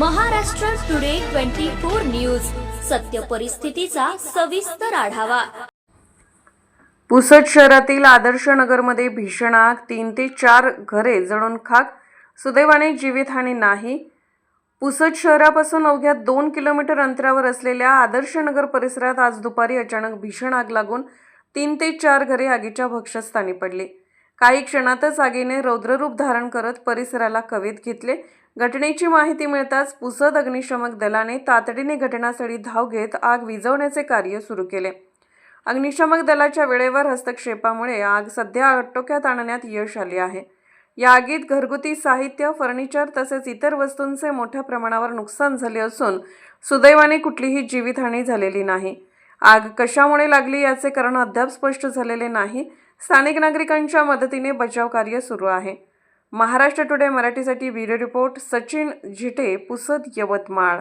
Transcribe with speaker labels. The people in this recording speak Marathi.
Speaker 1: Maharashtra today twenty four news. सत्य परिस्थितीचा सविस्तर आढावा.
Speaker 2: पुसद शहरातील आदर्श नगरमध्ये भीषण आग तीन ते चार घरे जळून खाक. सुदैवाने जीवितहानी नाही. पुसद शहरापासून अवघ्या दोन किलोमीटर अंतरावर असलेल्या आदर्श नगर परिसरात आज दुपारी अचानक भीषण आग लागून तीन ते चार घरे आगीच्या भक्षस्थानी पडली. काही क्षणातच आगीने रौद्ररूप धारण करत परिसराला कवेत घेतले. घटनेची माहिती मिळताच पुसद अग्निशमक दलाने तातडीने घटनास्थळी धाव घेत आग विझवण्याचे कार्य सुरू केले. अग्निशमक दलाच्या वेळेवर हस्तक्षेपामुळे आग सध्या आटोक्यात आणण्यात यश आले आहे. या आगीत घरगुती साहित्य फर्निचर तसेच इतर वस्तूंचे मोठ्या प्रमाणावर नुकसान झाले असून सुदैवाने कुठलीही जीवितहानी झालेली नाही. आग कशामुळे लागली याचे कारण अद्याप स्पष्ट झालेले नाही. स्थानिक नागरिकांच्या मदतीने बचाव कार्य सुरू आहे. महाराष्ट्र टुडे मराठीसाठी ब्युरो रिपोर्ट सचिन झिटे पुसद यवतमाळ.